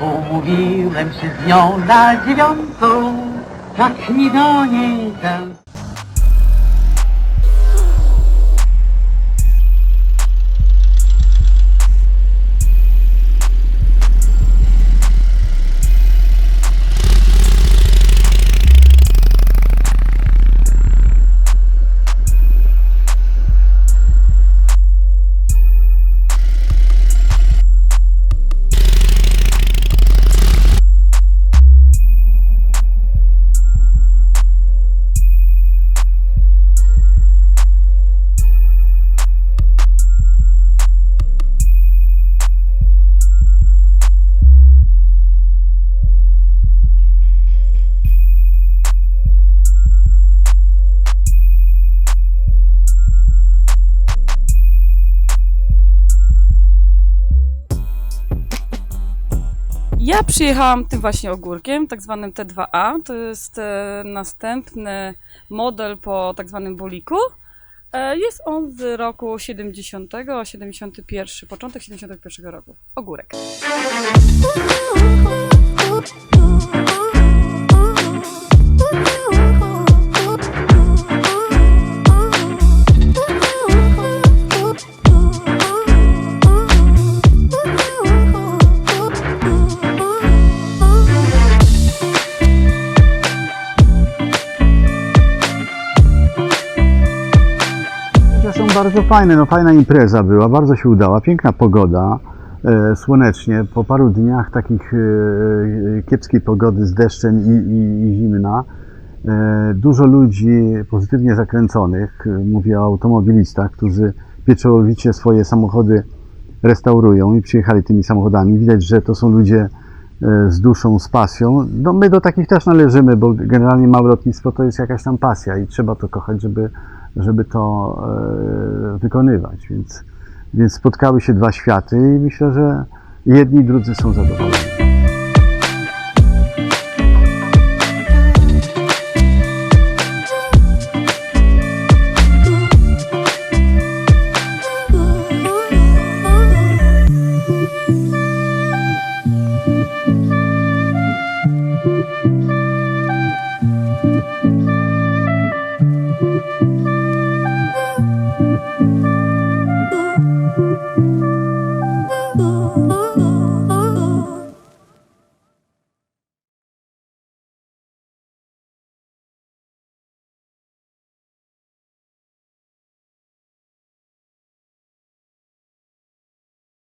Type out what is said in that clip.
Umówiłem się z nią na dziewiątą, tak mi do niej tam. Ja przyjechałam tym właśnie ogórkiem, tak zwanym T2A. To jest e, następny model po tak zwanym boliku. E, jest on z roku 70, 71, początek 71 roku. Ogórek. Bardzo fajne, no fajna impreza była, bardzo się udała, piękna pogoda, e, słonecznie, po paru dniach takich e, e, kiepskiej pogody z deszczem i, i, i zimna, e, dużo ludzi pozytywnie zakręconych, e, mówię o automobilistach, którzy pieczołowicie swoje samochody restaurują i przyjechali tymi samochodami. Widać, że to są ludzie e, z duszą, z pasją. No my do takich też należymy, bo generalnie małe lotnictwo to jest jakaś tam pasja i trzeba to kochać, żeby, żeby to e, wykonywać. Więc, więc spotkały się dwa światy i myślę, że jedni i drudzy są zadowoleni.